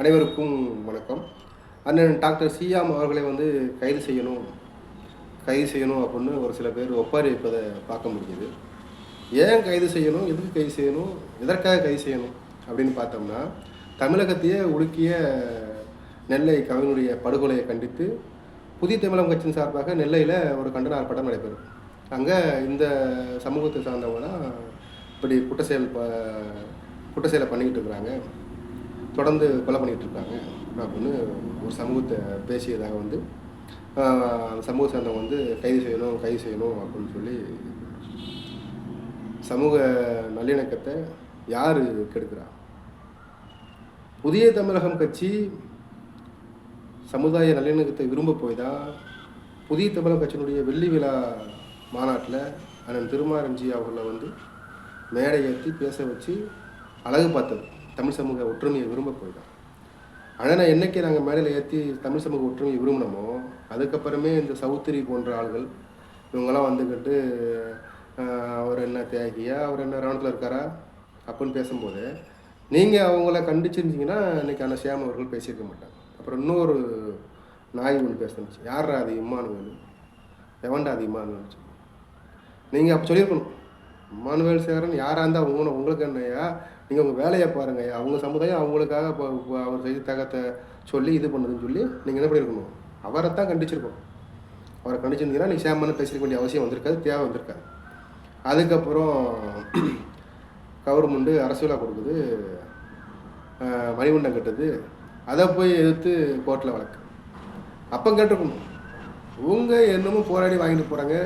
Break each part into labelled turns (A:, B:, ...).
A: அனைவருக்கும் வணக்கம். அண்ணன் டாக்டர் சியாம் அவர்களை வந்து கைது செய்யணும் கைது செய்யணும் அப்படின்னு ஒரு சில பேர் ஒப்பாரி வைப்பதை பார்க்க முடியுது. ஏன் கைது செய்யணும் எதுக்கு கைது செய்யணும் எதற்காக கைது செய்யணும் அப்படின்னு பார்த்தோம்னா தமிழகத்தையே உலுக்கிய நெல்லை கவினுடைய படுகொலையை கண்டித்து புதிய தமிழகம் கட்சியின் சார்பாக நெல்லையில் ஒரு கண்டன ஆர்ப்பாட்டம் நடைபெறும். அங்கே இந்த சமூகத்தை சார்ந்தவங்களாம் இப்படி குற்ற செயல் ப குற்ற செயலை பண்ணிக்கிட்டு இருக்கிறாங்க. தொடர்ந்து கொலை பண்ணிகிட்டு இருக்காங்க அப்படின்னு ஒரு சமூகத்தை பேசியதாக வந்து சமூக சார்ந்தவங்க வந்து கைது செய்யணும் கைது செய்யணும் அப்படின்னு சொல்லி சமூக நல்லிணக்கத்தை யார் கெடுக்கிறா? புதிய தமிழகம் கட்சி சமுதாய நல்லிணக்கத்தை விரும்ப போய் தான் புதிய தமிழகம் கட்சியினுடைய வெள்ளி விழா மாநாட்டில் அண்ணன் திருமாரஞ்சி அவர்களை வந்து மேடை ஏற்றி பேச வச்சு அழகு பார்த்தது. தமிழ் சமூக ஒற்றுமையை விரும்ப போயிடும். ஆனால் நான் என்னைக்கு நாங்கள் மேடையில் ஏற்றி தமிழ் சமூக ஒற்றுமையை விரும்பினோமோ அதுக்கப்புறமே இந்த சவுத்திரி போன்ற ஆள்கள் இவங்கெல்லாம் வந்துக்கிட்டு அவர் என்ன தியாகியா அவர் என்ன ரணத்தில் இருக்காரா அப்படின்னு பேசும்போது நீங்கள் அவங்கள கண்டிச்சிருந்தீங்கன்னா இன்றைக்கி அண்ணன் சேம அவர்கள் பேசியிருக்க மாட்டாங்க அப்புறம் இன்னொரு நாய் ஒன்று பேசணுச்சு யாரா அது இம்மானுவேல் எவன்டா அது இம்மானு நீங்கள் அப்போ சொல்லியிருக்கணும். இம்மானுவேல் சேகரன் யாராக இருந்தால் அவங்க உங்களுக்கு என்னையா நீங்கள் உங்கள் வேலையை பாருங்கள் அவங்க சமுதாயம் அவங்களுக்காக இப்போ இப்போ அவர் செய்தி தகத்தை சொல்லி இது பண்ணுதுன்னு சொல்லி நீங்கள் என்ன பண்ணியிருக்கணும் அவரை தான் கண்டிச்சிருக்கணும். அவரை கண்டிச்சிருந்தீங்கன்னா நீ சேமன்னு பேசிருக்க வேண்டிய அவசியம் வந்திருக்காது தேவை வந்திருக்காது. அதுக்கப்புறம் கவர்மெண்ட்டு அரசியலாக கொடுக்குது மணிமண்டம் கட்டுது. அதை போய் எதிர்த்து கோர்ட்டில் வழக்கு. அப்போ கேட்டிருக்கணும். இவங்க என்னமோ போராடி வாங்கிட்டு போகிறாங்க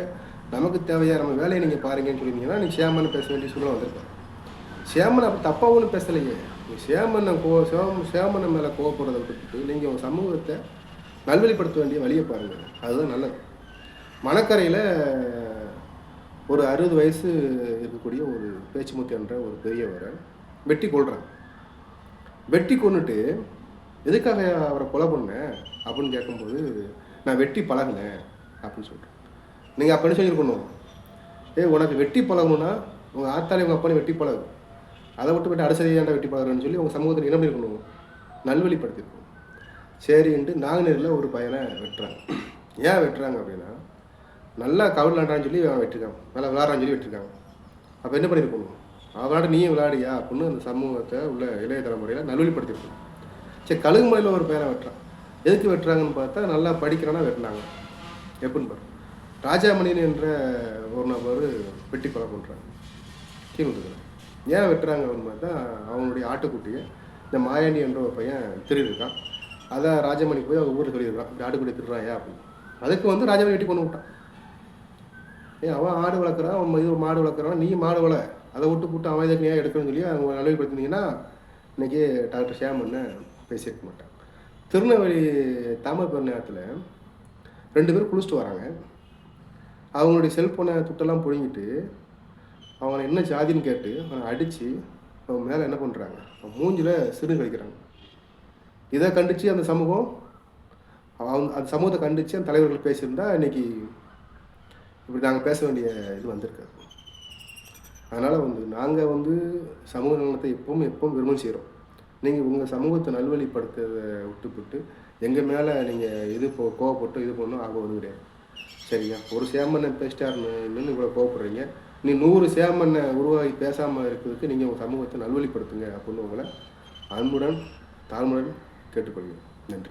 A: நமக்கு தேவையா நம்ம வேலையை நீங்கள் பாருங்கன்னு சொல்லியிருந்தீங்கன்னா நீ சேமன் பேச வேண்டிய சூழ்நிலை வந்திருக்கேன் சேமன் அப்படி தப்பாக ஒன்றும் பேசலையே. நீ சேமனை கோ சேம சேமனை மேலே கோவப்படுறதை விட்டுட்டு நீங்கள் உங்கள் சமூகத்தை நல்வழிப்படுத்த வேண்டிய வழியை பாருங்கள் அதுதான் நல்லது. மணக்கரையில் ஒரு அறுபது வயசு இருக்கக்கூடிய ஒரு பேச்சுமுத்தி என்ற ஒரு பெரியவரை வெட்டி கொள்கிறாங்க வெட்டி கொண்டுட்டு எதுக்காக அவரை கொலை பண்ணேன் அப்படின்னு கேட்கும்போது நான் வெட்டி பழகினேன் அப்படின்னு சொல்கிறேன் நீங்கள் அப்படி சொல்லியிருக்கணும் ஏய் உனக்கு வெட்டி பழகணும்னா உங்கள் ஆத்தாலே உங்கள் அப்பனை வெட்டி பழகு. அதை விட்டு விட்டு ஏன்டா வெட்டி பழகுறேன்னு சொல்லி உங்கள் சமூகத்தில் என்ன பண்ணியிருக்கணும் நல்வழிப்படுத்திருக்கணும். சரின்ட்டு நாங்குநேரில் ஒரு பையனை வெட்டுறாங்க. ஏன் வெட்டுறாங்க அப்படின்னா நல்லா கவுல் விளாண்டான்னு சொல்லி அவன் வெட்டிருக்கான். நல்லா விளாட்றான்னு சொல்லி வெட்டிருக்காங்க அப்போ என்ன பண்ணியிருக்கணும் அவனாட நீயும் விளையாடியா அப்படின்னு அந்த சமூகத்தை உள்ள இளைய தலைமுறையில் நல்வழிப்படுத்திருக்கணும். சரி கழுகு மலையில் ஒரு பையனை வெட்டுறான். எதுக்கு வெட்டுறாங்கன்னு பார்த்தா நல்லா படிக்கிறானா வெட்டினாங்க. எப்படின்னு பாரு ராஜாமணியன் என்ற ஒரு நபர் வெட்டி கொலை பண்ணுறாங்க கீழ்ந்துக்கிறாங்க ஏன் வெட்டுறாங்க அப்படின்னு பார்த்தா அவனுடைய ஆட்டுக்குட்டியை இந்த மாயாண்டி என்ற ஒரு பையன் திருடிருக்கான் அதை ராஜமணி போய் அவங்க ஊரில் சொல்லியிருக்கான் இந்த ஆட்டுக்குட்டி திருடுறாயா அப்படின்னு. அதுக்கு வந்து ராஜமணி வெட்டி கொண்டு விட்டான் ஏன் அவன் ஆடு வளர்க்குறான் அவன் இது மாடு வளர்க்குறான் நீ மாடு வள. அதை விட்டு போட்டு அவன் இதுக்கு ஏன் எடுக்கணும்னு சொல்லி அவங்க நல்வழிப்படுத்தினீங்கன்னா இன்றைக்கி டாக்டர் ஷியாமன்னு பேசியிருக்க மாட்டான். திருநெல்வேலி தாமரபுரம் நேரத்தில் ரெண்டு பேரும் குளிச்சுட்டு வராங்க. அவங்களுடைய செல்ஃபோனை துட்டெல்லாம் பிடுங்கிட்டு அவனை என்ன ஜாதின்னு கேட்டு அவனை அடித்து அவன் மேலே என்ன பண்ணுறாங்க அவன் மூஞ்சில் சிறு கழிக்கிறாங்க. இதை கண்டித்து அந்த சமூகம் அவங்க அந்த சமூகத்தை கண்டித்து அந்த தலைவர்கள் பேசியிருந்தா இன்னைக்கு இப்படி நாங்கள் பேச வேண்டிய இது வந்திருக்காது அதனால் வந்து நாங்கள் வந்து சமூக நலனத்தை எப்பவும் எப்பவும் விரும்பம் செய்கிறோம் நீங்கள் உங்கள் சமூகத்தை நல்வழிப்படுத்துறதை விட்டுப்பட்டு எங்கள் மேலே நீங்கள் இது போ கோவப்பட்டு இது பண்ணணும் ஆக வந்து கிடையாது. சரியா? ஒரு சேமண்ணை பேசிட்டாருன்னு இவ்வளோ கோவப்படுறீங்க. நீ நூறு சேமண்ணை உருவாகி பேசாமல் இருக்கிறதுக்கு நீங்கள் உங்கள் சமூகத்தை நல்வழிப்படுத்துங்க அப்படின்னு உங்களை அன்புடன் தாழ்முடன் கேட்டுக்கொள்கிறேன். நன்றி.